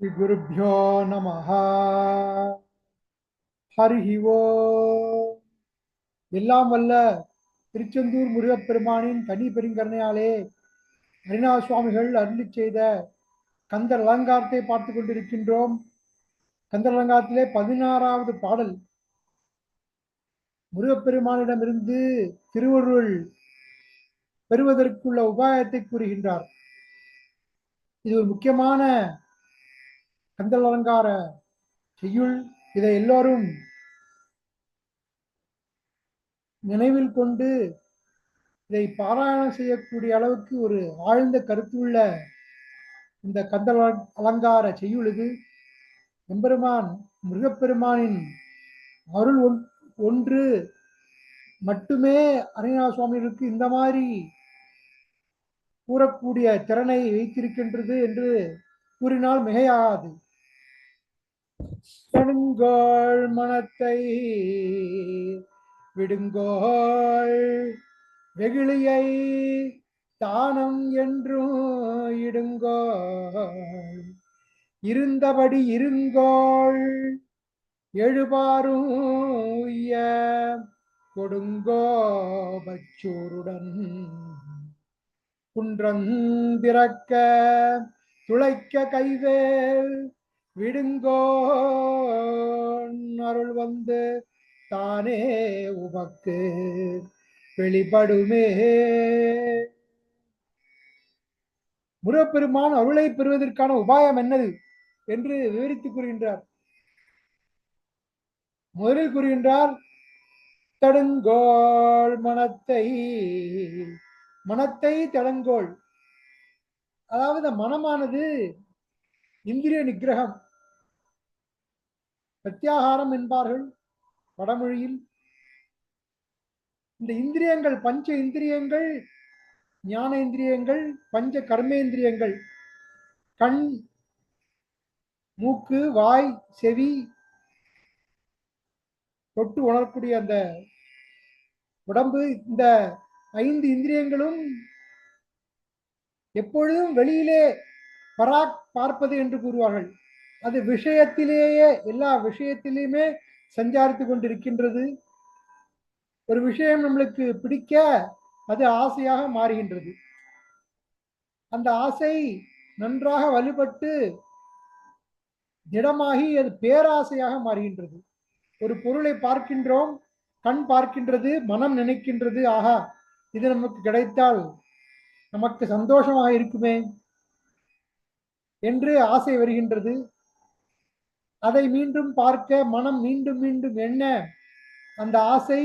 ஸ்ரீகுருப்போ நம ஹரி ஓ எல்லாம் வல்ல திருச்செந்தூர் முருகப்பெருமானின் தனி பெருங்கருணையாலே அரிணா சுவாமிகள் அருளி செய்த கந்தர் அலங்காரத்தை பார்த்து கொண்டிருக்கின்றோம். கந்தர் அலங்காரத்திலே பதினாறாவது பாடல். முருகப்பெருமானிடமிருந்து திருவருள் பெறுவதற்குள்ள உபாயத்தை கூறுகின்றார். இது ஒரு முக்கியமான கந்தல் அலங்கார செய்யுள் இதை எல்லோரும் நினைவில் கொண்டு இதை பாராயணம் செய்யக்கூடிய அளவுக்கு ஒரு ஆழ்ந்த கருத்துள்ள இந்த கந்தல் அலங்கார செய்யுள் இது. எம்பெருமான் மிருகப்பெருமானின் அருள் ஒன்று மட்டுமே அரிணா சுவாமிகளுக்கு இந்த மாதிரி கூறக்கூடிய திறனை வைத்திருக்கின்றது என்று கூறினால் மிகையாகாது கடுங்கோள் மனத்தை விடுங்கோள் வெகுளியை தானம் என்றும் இடுங்கோள் இருந்தபடி இருங்கோள் எழுபாரும் உய்ய கொடுங்கோபச்சூருடன் குன்றந்திறக்க துளைக்க கைவேல் விடுங்கோ அருள் வந்து தானே உமக்கு வெளிப்படுமே. முருகப்பெருமான் அருளை பெறுவதற்கான உபாயம் என்னது என்று விவரித்து கூறுகின்றார். முதலில் கூறுகின்றார் தடுங்கோள் மனத்தை மனத்தை தடங்கோள். அதாவது மனமானது இந்திரிய நிகிரகம் பிரத்யாகாரம் என்பார்கள். வடமொழியில் இந்த இந்திரியங்கள் பஞ்ச இந்திரியங்கள் ஞான இந்திரியங்கள் பஞ்ச கர்மேந்திரியங்கள் கண் மூக்கு வாய் செவி தொட்டு உணரக்கூடிய அந்த உடம்பு இந்த ஐந்து இந்திரியங்களும் எப்பொழுதும் வெளியிலே பராக் பார்ப்பது என்று கூறுவார்கள். அது விஷயத்திலேயே எல்லா விஷயத்திலையுமே சஞ்சாரித்து கொண்டிருக்கின்றது ஒரு விஷயம் நம்மளுக்கு பிடிக்க அது ஆசையாக மாறுகின்றது. அந்த ஆசை நன்றாக வலுப்பட்டு திடமாகி அது பேராசையாக மாறுகின்றது. ஒரு பொருளை பார்க்கின்றோம் கண் பார்க்கின்றது மனம் நினைக்கின்றது ஆஹா இது நமக்கு கிடைத்தால் நமக்கு சந்தோஷமாக இருக்குமே என்று ஆசை வருகின்றது. அதை மீண்டும் பார்க்க மனம் மீண்டும் மீண்டும் என்ன? அந்த ஆசை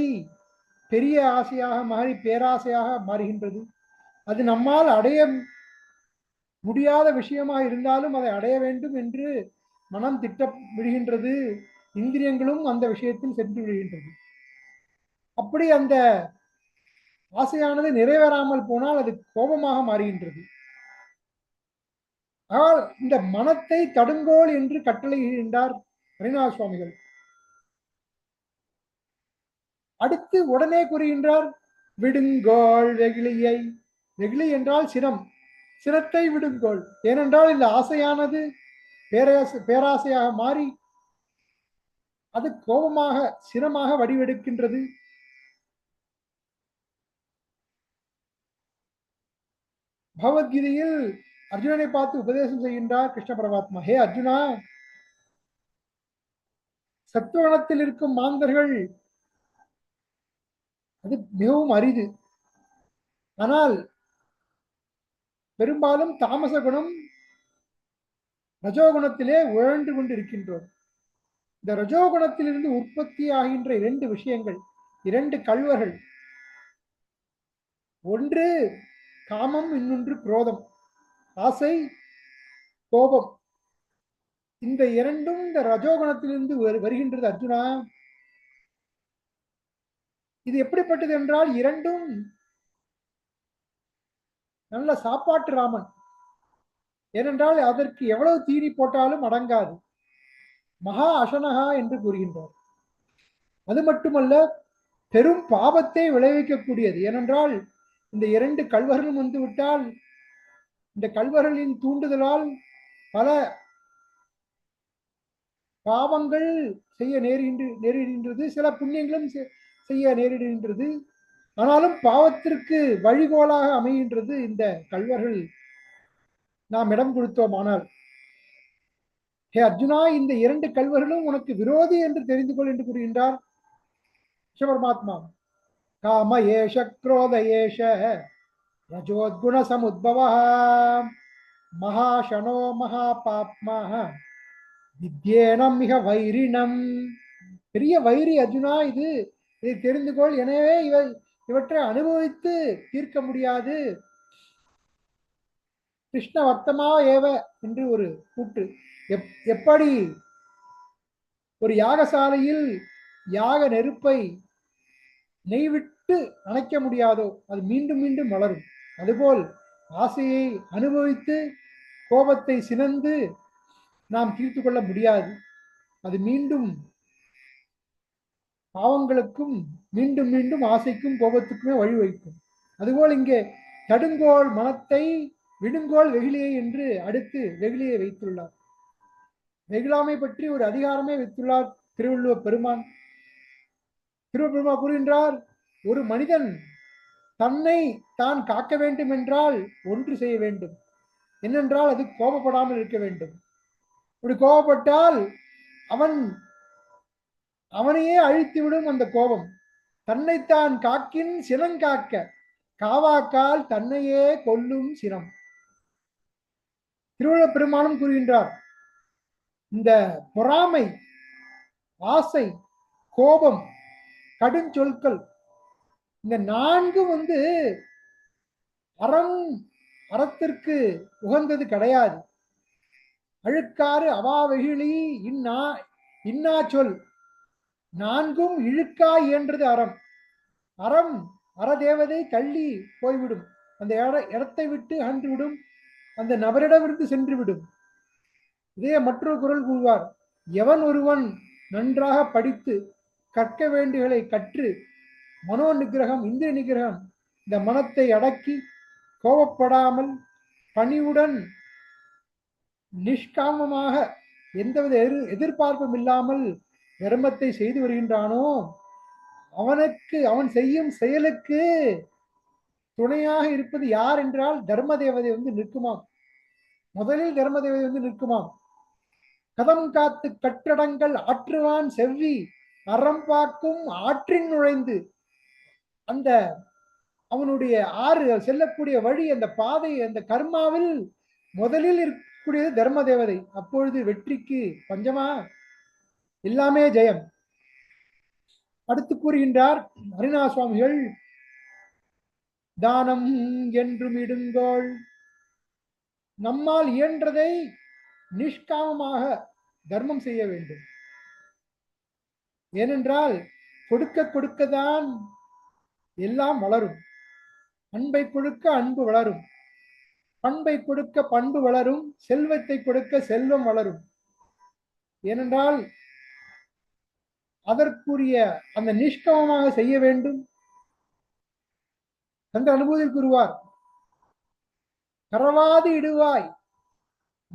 பெரிய ஆசையாக மாறி பேராசையாக மாறுகின்றது. அது நம்மால் அடைய முடியாத விஷயமாக இருந்தாலும் அதை அடைய வேண்டும் என்று மனம் திட்ட விடுகின்றது. இந்திரியங்களும் அந்த விஷயத்தில் சென்று விடுகின்றது. அப்படி அந்த ஆசையானது நிறைவேறாமல் போனால் அது கோபமாக மாறுகின்றது. ஆனால் இந்த மனத்தை தடுங்கோல் என்று கட்டளையிடுகின்றார் ஹரிநாத சுவாமிகள். அடுத்து உடனே கூறுகின்றார் விடுங்கோள் வெகுளியை. வெகுளி என்றால் சிரம் சிரத்தை விடுங்கோள் ஏனென்றால் இந்த ஆசையானது பேராசை பேராசையாக மாறி அது கோபமாக சிரமாக வடிவெடுக்கின்றது. பகவத்கீதையில் அர்ஜுனனை பார்த்து உபதேசம் செய்கின்றார் கிருஷ்ண பரமாத்மா. ஹே அர்ஜுனா சத்துவனத்தில் இருக்கும் மாந்தர்கள் அது மிகவும் அரிது. ஆனால் பெரும்பாலும் தாமச குணம் ரஜோகுணத்திலே உழன்று கொண்டு இருக்கின்றோம் இந்த ரஜோகுணத்திலிருந்து உற்பத்தி ஆகின்ற இரண்டு விஷயங்கள் இரண்டு கல்வர்கள். ஒன்று காமம் இன்னொன்று குரோதம். ஆசை கோபம். இந்த இரண்டும் இந்த ரஜோகுணத்திலிருந்து வருகின்றது அர்ஜுனா. இது எப்படிப்பட்டது என்றால் இரண்டும் நல்ல சாப்பாட்டு ராமன். ஏனென்றால் அதற்கு எவ்வளவு தீனி போட்டாலும் அடங்காது. மகா அசனகா என்று கூறுகின்றார். அது மட்டுமல்ல பெரும் பாபத்தை விளைவிக்கக்கூடியது. ஏனென்றால் இந்த இரண்டு கல்வர்களும் வந்து விட்டால் இந்த கல்வர்களின் தூண்டுதலால் பல பாவங்கள் செய்ய நேரின்று நேரிடுகின்றது. சில புண்ணியங்களும் செய்ய நேரிடுகின்றது. ஆனாலும் பாவத்திற்கு வழிகோலாக அமைகின்றது இந்த கல்வர்கள். நாம் இடம் கொடுத்தோமானால் ஹே அர்ஜுனா இந்த இரண்டு கல்வர்களும் உனக்கு விரோதி என்று தெரிந்து கொள் என்று கூறுகின்றார். சிவபரமாத்மா காம ஏஷ குரோத ஏஷ. ரஜோத்குண சமுத்பவ மகாஷனோ மகாபாப்மா வித்யேனம் மிக வைரினம் பெரிய வைரி அர்ஜுனா இது இதை தெரிந்து கொள் எனவே இவை இவற்றை அனுபவித்து தீர்க்க முடியாது. கிருஷ்ண வர்த்தமாக ஏவ என்று ஒரு கூற்று. எப் எப்படி? ஒரு யாகசாலையில் யாக நெருப்பை நெய்விட்டு அணைக்க முடியாதோ அது மீண்டும் மீண்டும் வளரும். அதுபோல் ஆசையை அனுபவித்து கோபத்தை சினந்து நாம் தீர்த்து கொள்ள முடியாது. அது மீண்டும் பாவங்களுக்கும் மீண்டும் மீண்டும் ஆசைக்கும் கோபத்துக்குமே வழிவகுக்கும் அதுபோல் இங்கே தடுங்கோல் மனத்தை விடுங்கோல் வெகுளியை என்று அடுத்து வெகுளியை வைத்துள்ளார். வெகுளாமை பற்றி ஒரு அதிகாரமே வைத்துள்ளார் திருவள்ளுவர் பெருமான். திருவள்ளுவர் பெருமா கூறுகின்றார் ஒரு மனிதன் தன்னை தான் காக்க வேண்டும் என்றால் ஒன்று செய்ய வேண்டும். என்னென்றால் அது கோபப்படாமல் இருக்க வேண்டும். இப்படி கோபப்பட்டால் அவன் அவனையே அழித்துவிடும் அந்த கோபம். தன்னைத்தான் காக்கின் சினங்காக்க காவாக்கால் தன்னையே கொல்லும் சினம். திருவள்ளுவர் பெருமானும் கூறுகின்றார் இந்த பொறாமை ஆசை கோபம் கடுஞ்சொற்கள் இந்த நான்கு வந்து அறம் அறத்திற்கு உகந்தது கிடையாது. அழுக்காறு அவாவெகிழி இன்னா இன்னா சொல். நான்கும் இழுக்கா இயன்றது அறம். அறம் அறதேவதை தள்ளி போய்விடும். அந்த இட- இடத்தை விட்டு அன்று விடும் அந்த நபரிடமிருந்து சென்று விடும் இதே மற்றொரு குரல் கூறுவார். எவன் ஒருவன் நன்றாக படித்து கற்க வேண்டுகளை கற்று மனோ நிகிரகம் இந்திர நிகிரகம் இந்த மனத்தை அடக்கி கோபப்படாமல் பணிவுடன் நிஷ்காமமாக எந்தவித எதிர் எதிர்பார்ப்பும் இல்லாமல் தர்மத்தை செய்து வருகின்றானோ அவனுக்கு அவன் செய்யும் செயலுக்கு துணையாக இருப்பது யார் என்றால் தர்ம தேவதை வந்து நிற்குமாம். முதலில் தர்ம தேவதை வந்து நிற்குமாம். கதம் காத்து கட்டடங்கள் ஆற்றுவான் செவ்வி அறம்பாக்கும் ஆற்றின் நுழைந்து அந்த அவனுடைய ஆறு செல்லக்கூடிய வழி அந்த பாதை அந்த கர்மாவில் முதலில் இருக்கக்கூடியது தர்ம தேவதை அப்பொழுது வெற்றிக்கு பஞ்சமா? எல்லாமே ஜெயம். அடுத்து கூறுகின்றார் அருணா சுவாமிகள் தானம் என்றும் இடுங்கோள். நம்மால் இயன்றதை நிஷ்காமமாக தர்மம் செய்ய வேண்டும். ஏனென்றால் கொடுக்க கொடுக்கதான் எல்லாம் வளரும். அன்பை கொடுக்க அன்பு வளரும். பண்பை கொடுக்க பண்பு வளரும். செல்வத்தை கொடுக்க செல்வம் வளரும். ஏனென்றால் அதற்குரிய அந்த நிஷ்கமமாக செய்ய வேண்டும். அந்த அனுபவத்தில் கூறுவார் கரவாது இடுவாய்.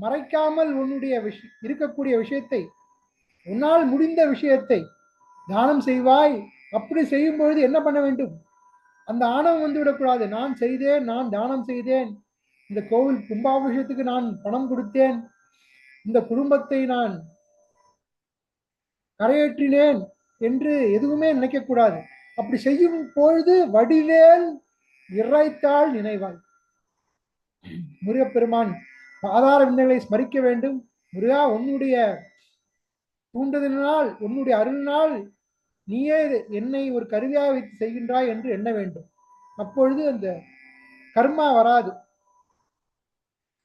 மறைக்காமல் உன்னுடைய விஷ இருக்கக்கூடிய விஷயத்தை உன்னால் முடிந்த விஷயத்தை தானம் செய்வாய். அப்படி செய்யும் பொழுது என்ன பண்ண வேண்டும்? அந்த ஆணவம் வந்து விடக்கூடாது. நான் செய்தேன் நான் தானம் செய்தேன். இந்த கோவில் கும்பாபிஷேகத்துக்கு நான் பணம் கொடுத்தேன். இந்த குடும்பத்தை நான் கரையேற்றினேன் என்று எதுவுமே நினைக்கக்கூடாது. அப்படி செய்யும் பொழுது வடிவேல் இறைத்தாள் நினைவாள். முருகப்பெருமான் ஆதார விந்தைகளை ஸ்மரிக்க வேண்டும். முருகா உன்னுடைய தூண்டுதலினால் உன்னுடைய அருளினால் நீயே என்னை ஒரு கருவியாக வைத்து செய்கின்றாய் என்று எண்ண வேண்டும். அப்பொழுது அந்த கர்மா வராது.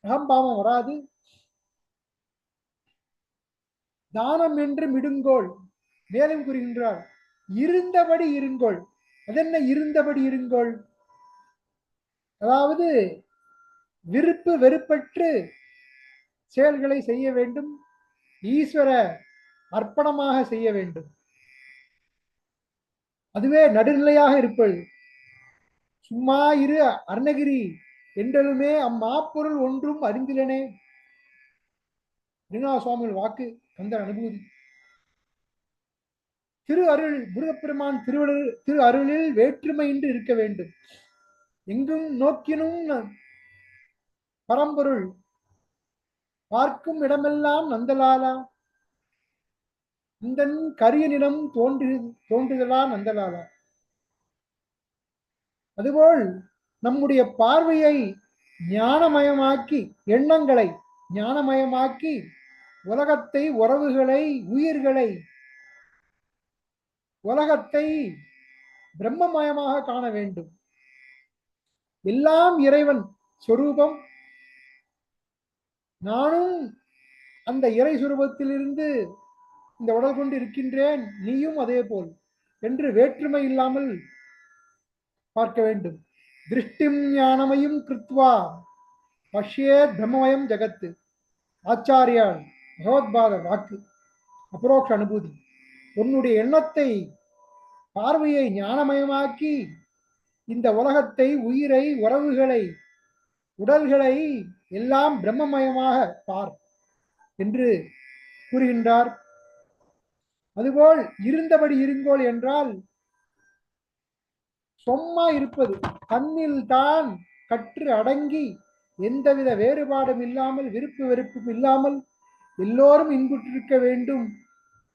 அகம்பாவம் வராது. தானம் என்று மிடுங்கோள். மேலும் கூறுகின்றார் இருந்தபடி இருங்கோள். அதென்ன இருந்தபடி இருங்கோள் அதாவது விருப்பு வெறுப்பற்று செயல்களை செய்ய வேண்டும். ஈஸ்வர அர்ப்பணமாக செய்ய வேண்டும். அதுவே நடுநிலையாக இருப்பது. சும்மா இரு அருணகிரி என்றலுமே அம்மாப்பொருள் ஒன்றும் அறிந்திலனே. ரீனா சுவாமிகள் வாக்கு கந்த அனுபூதி. திரு அருள் முருகப்பெருமான் திருவரு திரு அருளில் வேற்றுமையின்றி இருக்க வேண்டும். எங்கும் நோக்கினும் பரம்பொருள். பார்க்கும் இடமெல்லாம் நந்தலாலா. இந்த கரிய நிலம் தோன்று தோன்றுதலா நந்தலாலா அதுபோல் நம்முடைய பார்வையை ஞானமயமாக்கி எண்ணங்களை ஞானமயமாக்கி உலகத்தை உறவுகளை உயிர்களை உலகத்தை பிரம்மமயமாக காண வேண்டும். எல்லாம் இறைவன் சொரூபம். நானும் அந்த இறை சுரூபத்திலிருந்து இந்த உடல் கொண்டு இருக்கின்றேன் நீயும் அதே போல் என்று வேற்றுமை இல்லாமல் பார்க்க வேண்டும். திருஷ்டிம் ஞானமையும் கிருத்வா பஷ்யே பிரம்மமயம் ஜகத்து. ஆச்சாரியால் பகவத்பாத வாக்கு அபரோக்ஷ அனுபூதி. உன்னுடைய எண்ணத்தை பார்வையை ஞானமயமாக்கி இந்த உலகத்தை உயிரை உறவுகளை உடல்களை எல்லாம் பிரம்மமயமாக பார் என்று கூறுகின்றார். அதுபோல் இருந்தபடி இருங்கோள் என்றால் சும்மா இருப்பது. தன்னில் தான் கற்று அடங்கி எந்தவித வேறுபாடும் இல்லாமல் விருப்பு வெறுப்பும் இல்லாமல் எல்லோரும் இன்புற்றிருக்க வேண்டும்.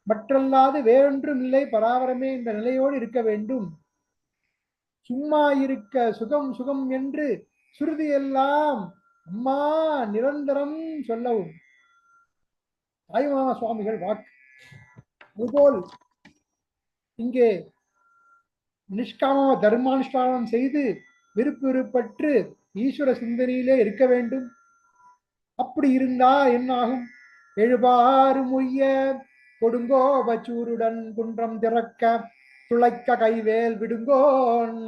மற்றல்லாது வேறொன்றும் இல்லை பராவரமே இந்த நிலையோடு இருக்க வேண்டும். சும்மா இருக்க சுகம் சுகம் என்று சுருதியெல்லாம் அம்மா நிரந்தரம் சொல்லவும். தாய்மாமா சுவாமிகள் வாக்கு. அதுபோல் இங்கே நிஷ்காம தர்மானுஷ்டானம் செய்து விருப்பு விருப்பற்று ஈஸ்வர சிந்தனையிலே இருக்க வேண்டும். அப்படி இருந்தா என்னாகும்? எழுபாறு மொய்ய கொடுங்கோபச்சூருடன் குன்றம் திறக்க துளைக்க கைவேல் விடுங்கோன்.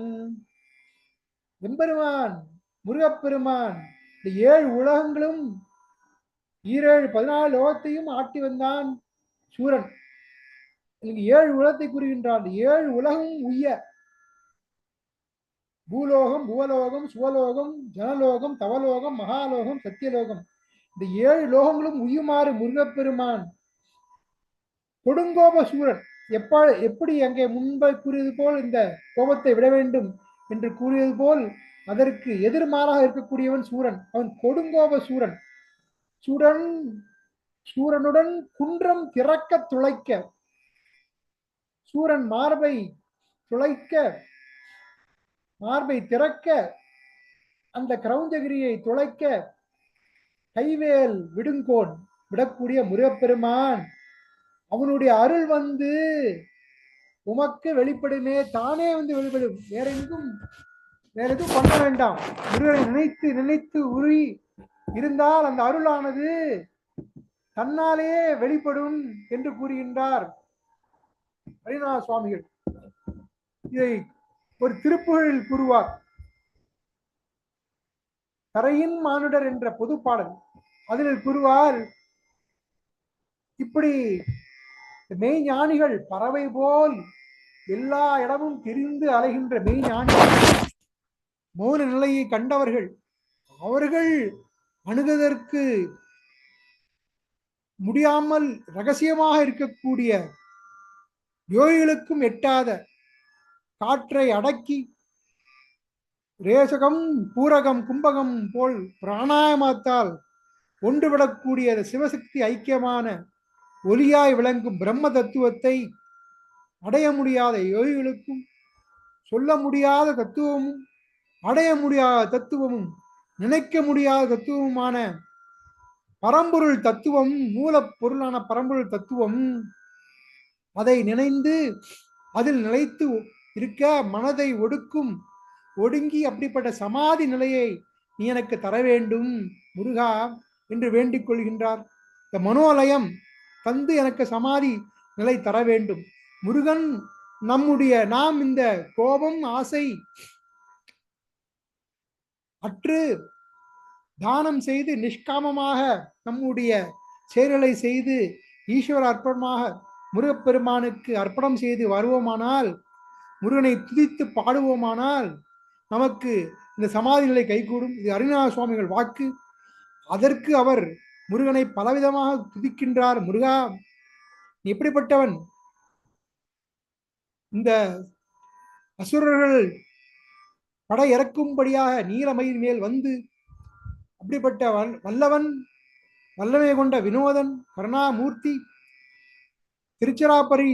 எம்பெருமான் முருகப்பெருமான் இந்த ஏழு உலகங்களும் ஈரேழு பதினாலு லோகத்தையும் ஆட்டி வந்தான் சூரன். ஏழு உலகத்தை கூறுகின்றான். ஏழு உலகம் உய்ய. பூலோகம் புவலோகம் சுவலோகம் ஜனலோகம் தவலோகம் மகாலோகம் சத்தியலோகம். இந்த ஏழு லோகங்களும் உயுமாறு முருகப்பெருமான் கொடுங்கோப சூரன் எப்ப எப்படி அங்கே முன்பை கூறியது போல் இந்த கோபத்தை விட வேண்டும் என்று கூறியது போல் அதற்கு எதிர்மாறாக இருக்கக்கூடியவன் சூரன். அவன் கொடுங்கோப சூரன். சூரன் சூரனுடன் குன்றம் திறக்க துளைக்க சூரன் மார்பை துளைக்க மார்பை திறக்க அந்த கிரௌஞ்சகிரியை துளைக்க கைவேல் விடுங்கோன் விடக்கூடிய முருகப்பெருமான். அவனுடைய அருள் வந்து உமக்கு வெளிப்படுமே தானே வந்து வெளிப்படும். வேற எங்கும் வேற எதுவும் பண்ண வேண்டாம். முருகனை நினைத்து நினைத்து உருகி இருந்தால் அந்த அருளானது தன்னாலேயே வெளிப்படும் என்று கூறுகின்றார். ஹரிநாத சுவாமிகள் இதை ஒரு திருப்புகழில் கூறுவார். தரையின் மானுடர் என்ற பொது பாடல் அதில் கூறுவார் இப்படி மெய்ஞானிகள் பறவை போல் எல்லா இடமும் தெரிந்து அலைகின்ற மெய்ஞானிகள் மௌன நிலையை கண்டவர்கள் அவர்கள் அணுகுவதற்கு முடியாமல் ரகசியமாக இருக்கக்கூடிய யோகிகளுக்கும் எட்டாத காற்றை அடக்கி ரேசகம் பூரகம் கும்பகம் போல் பிராணாயமத்தால் ஒன்றுவிடக்கூடிய சிவசக்தி ஐக்கியமான ஒலியாய் விளங்கும் பிரம்ம தத்துவத்தை அடைய முடியாத யோகிகளுக்கும் சொல்ல முடியாத தத்துவமும் அடைய முடியாத தத்துவமும் நினைக்க முடியாத தத்துவமுமான பரம்பொருள் தத்துவம் மூலப்பொருளான பரம்பொருள் தத்துவம் அதை நினைந்து அதில் நிலைத்து இருக்க மனதை ஒடுக்கும் ஒடுங்கி அப்படிப்பட்ட சமாதி நிலையை நீ எனக்கு தர வேண்டும் முருகா என்று வேண்டிக் கொள்கின்றார். இந்த மனோலயம் தந்து எனக்கு சமாதி நிலை தர வேண்டும். முருகன் நம்முடைய நாம் இந்த கோபம் ஆசை அற்று தானம் செய்து நிஷ்காமமாக நம்முடைய செயல்களை செய்து ஈஸ்வர அர்ப்பணமாக முருகப்பெருமானுக்கு அர்ப்பணம் செய்து வருவோமானால் முருகனை துதித்து பாடுவோமானால் நமக்கு இந்த சமாதி நிலை கைகூடும். இது அருணா சுவாமிகள் வாக்கு. அதற்கு அவர் முருகனை பலவிதமாக துதிக்கின்றார். முருகா நீ எப்படிப்பட்டவன்? இந்த அசுரர்கள் படை இறக்கும்படியாக நீலமயில் மேல் வந்து அப்படிப்பட்ட வல்லவன் வல்லமை கொண்ட வினோதன் கருணாமூர்த்தி திருச்சிராப்பள்ளி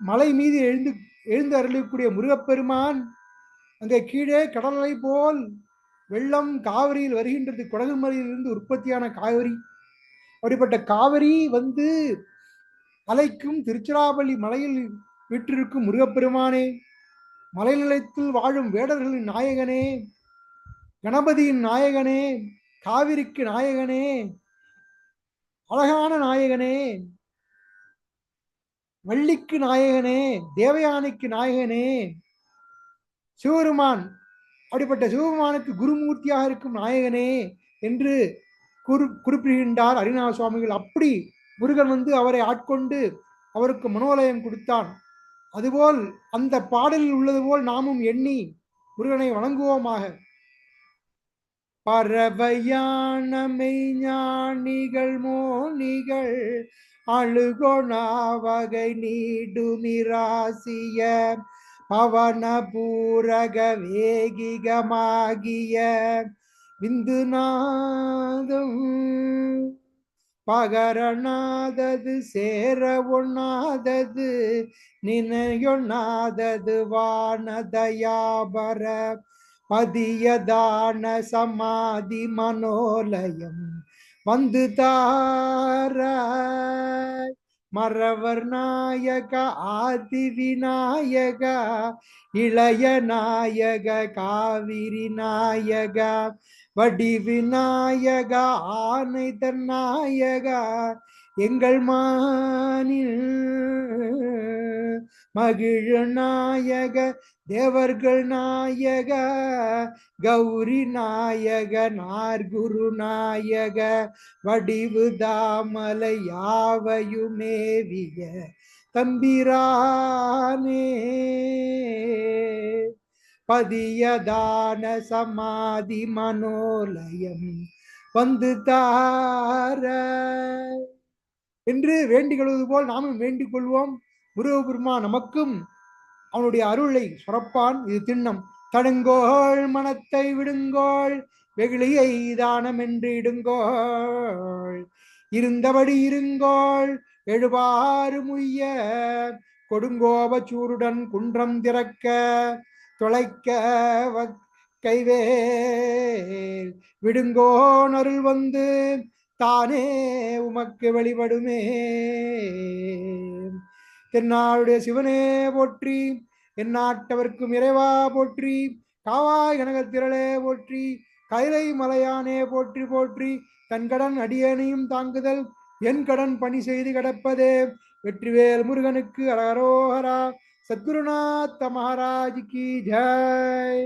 மலை மீது எழுந்து எழுந்து அருளக்கூடிய முருகப்பெருமான் அங்கே கீழே கடலை போல் வெள்ளம் காவிரியில் வருகின்றது. குடகுமலையிலிருந்து உற்பத்தியான காவிரி. அப்படிப்பட்ட காவிரி வந்து அலைக்கும் திருச்சிராப்பள்ளி மலையில் விற்றிருக்கும் முருகப்பெருமானே மலை நிலையத்தில் வாழும் வேடர்களின் நாயகனே கணபதியின் நாயகனே காவிரிக்கு நாயகனே அழகான நாயகனே வள்ளிக்கு நாயகனே தேவயானைக்கு நாயகனே. சிவபெருமான் அப்படிப்பட்ட சிவபெருமானுக்கு குருமூர்த்தியாக இருக்கும் நாயகனே என்று குறி குறிப்பிடுகின்றார் அரிநாத சுவாமிகள் அப்படி முருகன் வந்து அவரை ஆட்கொண்டு அவருக்கு மனோலயம் கொடுத்தான். அதுபோல் அந்த பாடலில் உள்ளது போல் நாமும் எண்ணி முருகனை வணங்குவோமாக. பறவையான மெய்ஞானிகள் மோனிகள் அழுகொணாவகை நீடுமிராசிய பவன பூரக வேகிகமாகிய விந்துநாதம். பகரநாதது சேர ஒண்ணாதது நினையொண்ணாதது வானதயாபர பதியதான சமாதி மனோலயம். வந்து தார மறவர் நாயக ஆதி விநாயக இளைய நாயக காவிரி நாயக வடி விநாயக ஆனை நாயக எங்கள் மானில் மகிழ நாயக தேவர்கள் நாயக கௌரி நாயக நார்குரு நாயக வடிவு தாமலை யாவையுமேவிய தம்பிரானே. பதியதான சமாதி மனோலயம் வந்து தார. என்று வேண்டிக் கொள்வது போல் நாமும் வேண்டிக் கொள்வோம் முருகபெருமா நமக்கும் அவனுடைய அருளை சுரப்பான் இது திண்ணம். தடுங்கோள் மனத்தை விடுங்கோள் வெகுளியை தானம் என்று இடுங்கோள். இருந்தபடி இருங்கோள் எழுவாறு முய்ய கொடுங்கோப சூருடன் குன்றம் திறக்க தொலைக்க வ- கைவேல். விடுங்கோன் அருள் வந்து தானே உமக்கு வெளிப்படுமே. தென்னாளுடைய சிவனே போற்றி எந்நாட்டவர்க்கும் இறைவா போற்றி காவாய் கனகத்திரளே போற்றி கைலை மலையானே போற்றி போற்றி தன் கடன் அடியேனையும் தாங்குதல் என் கடன் பணி செய்து கிடப்பதே. வெற்றிவேல் முருகனுக்கு அரகரோகரா சத்குருநாத்த மகாராஜ் கி ஜெய்.